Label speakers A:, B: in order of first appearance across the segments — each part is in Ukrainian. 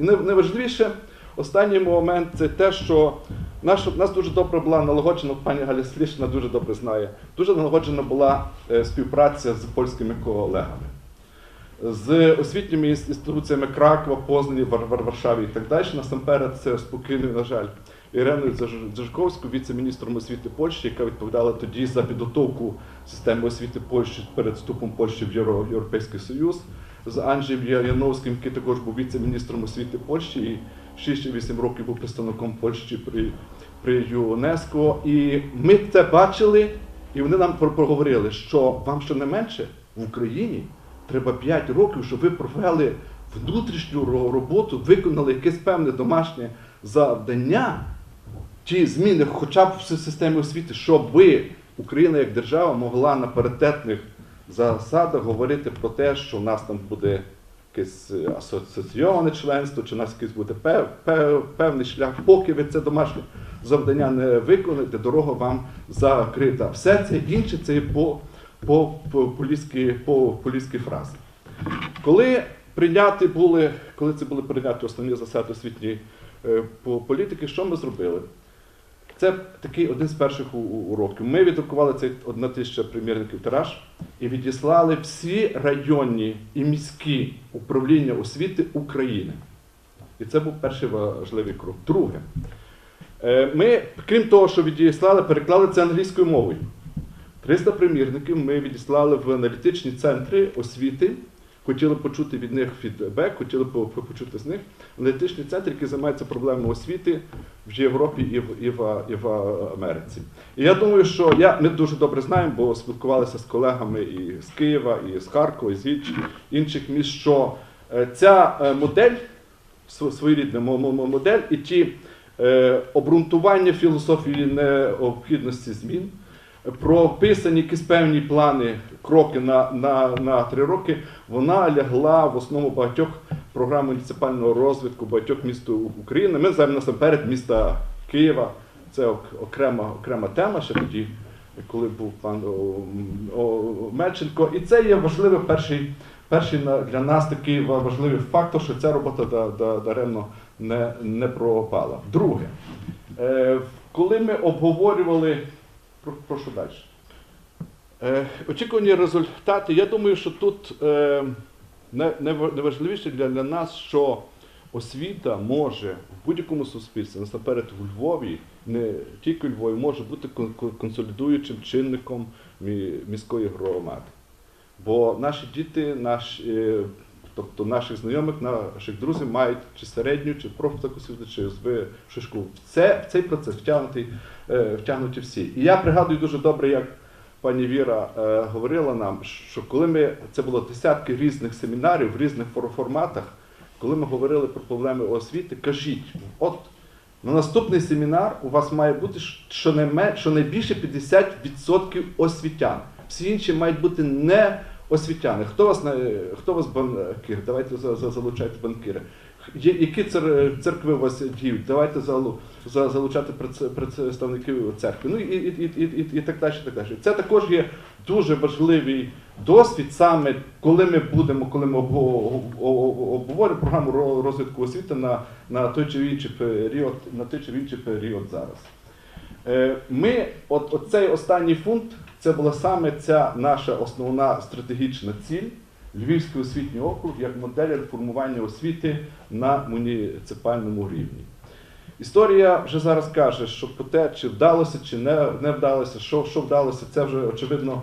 A: І найважливіше, останній момент це те, що наш, нас дуже добре була налагоджена, пані Галя Слішна дуже добре знає, дуже налагоджена була е, співпраця з польськими колегами. З освітніми інституціями Кракова, Познані, Вар- Вар- Варшаві і так далі. Насамперед, це спокійно, на жаль, Дзаж- Дзержковською, віце-міністром освіти Польщі, яка відповідала тоді за підготовку системи освіти Польщі перед вступом Польщі в Євро- Європейський Союз, з Анджеєм Яновським, який також був віце-міністром освіти Польщі і 6-8 років був представником Польщі при, при ЮНЕСКО. І ми це бачили, і вони нам проговорили, що вам щонайменше в Україні треба 5 років, щоб ви провели внутрішню роботу, виконали якесь певне домашнє завдання, ті зміни, хоча б в системі освіти, щоб Україна як держава могла на паритетних засадах говорити про те, що в нас там буде якесь е, асоційоване членство, чи у нас якийсь буде пев- пев- певний шлях, поки ви це домашнє завдання не виконаєте, дорога вам закрита. Все це інше це по, по, по, поліські, по поліські фрази. Коли прийняті були, коли це були прийняті основні засади освітньої е, по- політики, що ми зробили? Це такий один з перших уроків. Ми віддрукували цей одна тисяча примірників тираж і відіслали всі районні і міські управління освіти України. І це був перший важливий крок. Друге, е, ми, крім того, що відіслали, переклали це англійською мовою. 300 примірників ми відіслали в аналітичні центри освіти. Хотіли почути від них фідбек, хотіли по- по- почути з них аналітичні центри, які займаються проблемами освіти в Європі і в, і в, і в Америці. І я думаю, що я, ми дуже добре знаємо, бо спілкувалися з колегами і з Києва, і з Харкова, і з інш- інших міст, що е, ця е, модель, св- своєрідна мо- мо- мо- модель, і ті е, обґрунтування філософії необхідності змін, прописані якісь певні плани, кроки на, на, на три роки, вона лягла в основу багатьох програм муніципального розвитку багатьох міст України. Ми знаємо насамперед міста Києва. Це окрема, окрема тема ще тоді, коли був пан о, о, Мельченко. І це є важливий перший, перший для нас такий ва- важливий фактор, що ця робота да- да- даремно не, не пропала. Друге, е, коли ми обговорювали, прошу далі. Е, очікувані результати. Я думаю, що тут е, найважливіше для, нас, що освіта може в будь-якому суспільстві, насамперед у Львові, не тільки у Львові, може бути кон- кон- консолідуючим чинником міської громади. Бо наші діти, наші, е, тобто наших знайомих, наших друзів мають чи середню, чи профтеку освіту, чи вищу школу. Це, в цей процес втягнуті, е, втягнуті всі. І я пригадую дуже добре, як пані Віра е, говорила нам, що коли ми це було десятки різних семінарів в різних фор- форматах, коли ми говорили про проблеми освіти, кажіть, от на наступний семінар у вас має бути щонайбільше 50% освітян. Всі інші мають бути не освітяни. Хто вас хто вас банкір? Давайте за, за, залучайте банкіри. Які церкви у вас діють? Давайте залучати предс- представників церкви. Ну і, і, і, і, і, так далі. Так далі. Це також є дуже важливий досвід, саме коли ми будемо, коли ми обго- обговоримо програму розвитку освіти на, на той чи інший період, на той чи інший період зараз. Е, Ми, от, оцей останній пункт, це була саме ця наша основна стратегічна ціль Львівський освітній округ як модель реформування освіти на муніципальному рівні. Історія вже зараз каже, що про те, чи вдалося, чи не, не вдалося, що, що вдалося, це вже очевидно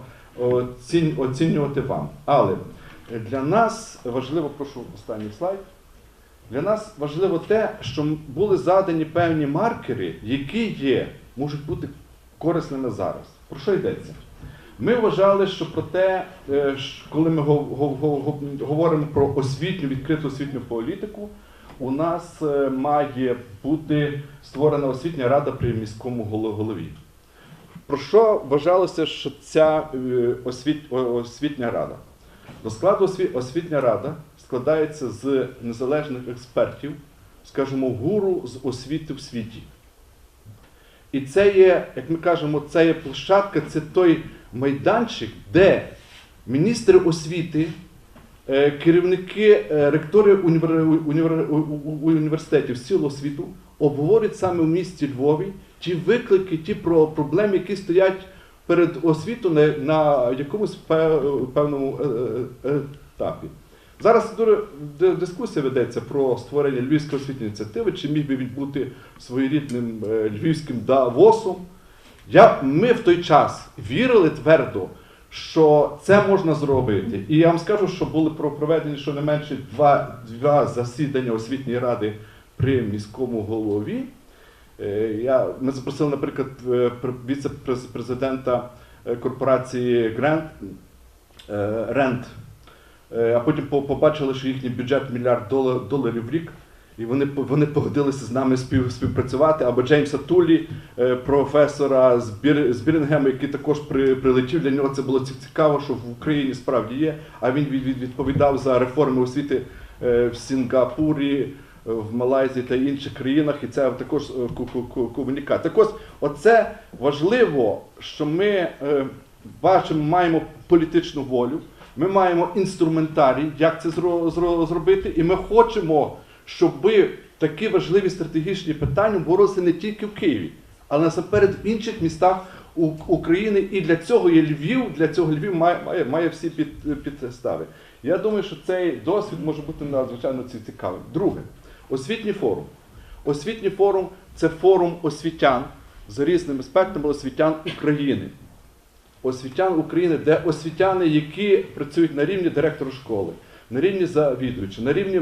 A: оцінювати вам. Але для нас важливо, прошу останній слайд. Для нас важливо те, що були задані певні маркери, які є, можуть бути корисними зараз. Про що йдеться? Ми вважали, що про те, е, коли ми гов- гов- гов- гов- говоримо про освітню, відкриту освітню політику, у нас е, має бути створена освітня рада при міському голові. Про що вважалося, що ця е, освіт, освітня рада? До складу осві- освітня рада складається з незалежних експертів, скажімо, гуру з освіти в світі. І це є, як ми кажемо, це є площадка, це той майданчик, де міністри освіти е, керівники, е, ректори універ... універ... університетів цілого світу обговорюють саме в місті Львові ті виклики, ті про проблеми, які стоять перед освітою на, якомусь пе- певному е, етапі. Зараз дискусія ведеться про створення Львівської освітньої ініціативи, чи міг би він бути своєрідним е, львівським Давосом. Я, ми в той час вірили твердо, що це можна зробити. І я вам скажу, що були про- проведені щонайменше два, два засідання освітньої ради при міському голові. Е, Я, ми запросили, наприклад, е, віце-президента корпорації Грент, Рент, а потім по- побачили, що їхній бюджет мільярд долар- доларів в рік, і вони, вони погодилися з нами спів, співпрацювати. Або Джеймса Тулі, е, професора з, Бір, з Бірінгема, який також при, прилетів. Для нього це було цікаво, що в Україні справді є. А він від, від- відповідав за реформи освіти е, в Сінгапурі, е, в Малайзії та інших країнах, і це також е, комунікація. Так ось, оце важливо, що ми е, бачимо, маємо політичну волю. Ми маємо інструментарій, як це зро- зро- зробити, і ми хочемо, щоб такі важливі стратегічні питання боролися не тільки в Києві, але насамперед в інших містах України. І для цього є Львів, для цього Львів має, має, має всі під, підстави. Я думаю, що цей досвід може бути надзвичайно цікавим. Друге, освітній форум. Освітній форум це форум освітян з різними спектрами освітян України освітян України, де освітяни, які працюють на рівні директора школи, на рівні завідувача, на рівні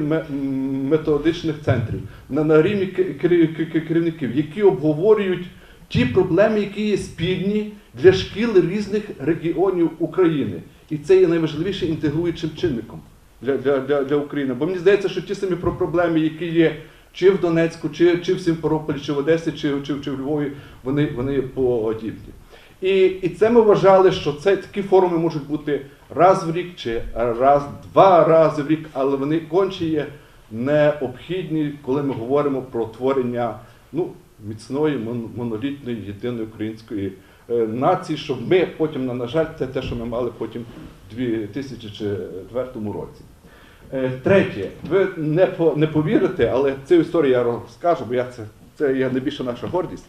A: методичних центрів, на, рівні ке- керів- ке- ке- керівників, які обговорюють ті проблеми, які є спільні для шкіл різних регіонів України. І це є найважливішим інтегруючим чинником для, для, для, для України. Бо мені здається, що ті самі про проблеми, які є чи в Донецьку, чи, чи в Сімферополі, чи в Одесі, чи, чи, чи в Львові, вони, вони подібні. І, і це ми вважали, що це такі форуми можуть бути раз в рік чи раз, два рази в рік, але вони конче є необхідні, коли ми говоримо про творення ну, міцної, мон- монолітної, єдиної української е, нації, щоб ми потім, на, жаль, це те, що ми мали потім у 2004 році. Е, Третє, ви не повірите, але цю історію я розкажу, бо я це, це є найбільша наша гордість.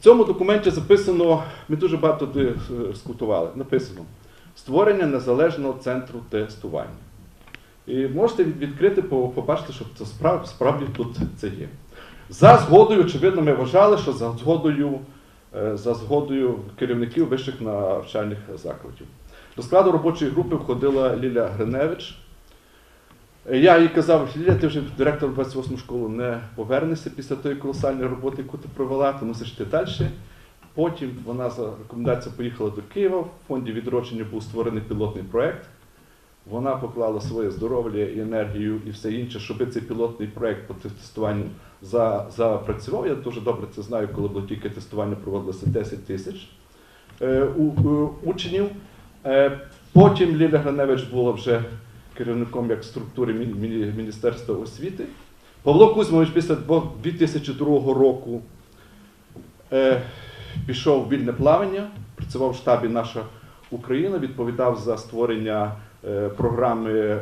A: В цьому документі записано, ми дуже багато туди е, скутували, написано створення незалежного центру тестування. І можете відкрити, побачити, що це справ, справді тут це є. За згодою, очевидно, ми вважали, що за згодою, е, за згодою керівників вищих навчальних закладів. До складу робочої групи входила Ліля Гриневич. Я їй казав, Ліля, ти вже директор 28 школи не повернешся після тої колосальної роботи, яку ти провела, ти мусиш йти далі. Потім вона за рекомендацією поїхала до Києва. В фонді відродження був створений пілотний проєкт. Вона поклала своє здоров'я і енергію і все інше, щоб цей пілотний проєкт по тестуванню запрацював. Я дуже добре це знаю, коли було тільки тестування проводилося 10 тисяч е, учнів. Е, потім Ліля Граневич була вже керівником як структури Міністерства освіти. Павло Кузьмович після 2002 року е, пішов в вільне плавання, працював в штабі Наша Україна, відповідав за створення е, програми е,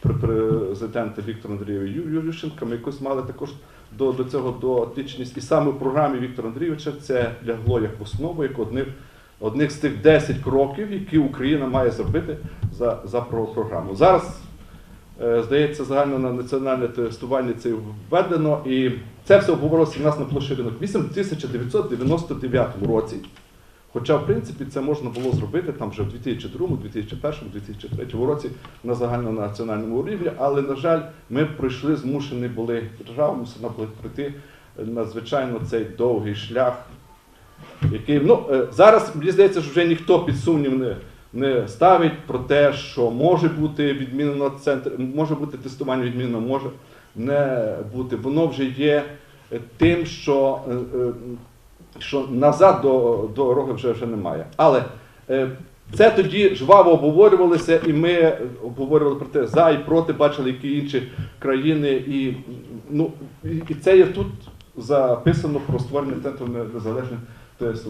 A: президента Віктора Андрійовича Ю- Ми якось мали також до, до цього дотичність. І саме в програмі Віктора Андрійовича це лягло як основу, як одних, одних з тих 10 кроків, які Україна має зробити за, за програму. Зараз Е, Здається, загально на національне тестування це введено, і це все обговорилося в нас на площі ринок в 1999 році. Хоча, в принципі, це можна було зробити там вже в 2002, 2001, 2003 році на загальнонаціональному рівні, але, на жаль, ми пройшли, змушені були, держава мусила е, надзвичайно цей довгий шлях, який ну, е, зараз мені здається, що вже ніхто під сумнів не, не ставить про те, що може бути відмінено центр, може бути тестування відмінено, може не бути. Воно вже є тим, що, е, е, що назад до дороги вже, вже немає. Але це тоді жваво обговорювалося, і ми обговорювали про те за і проти, бачили, які інші країни. І, ну, і це є тут записано про створення центру незалежних first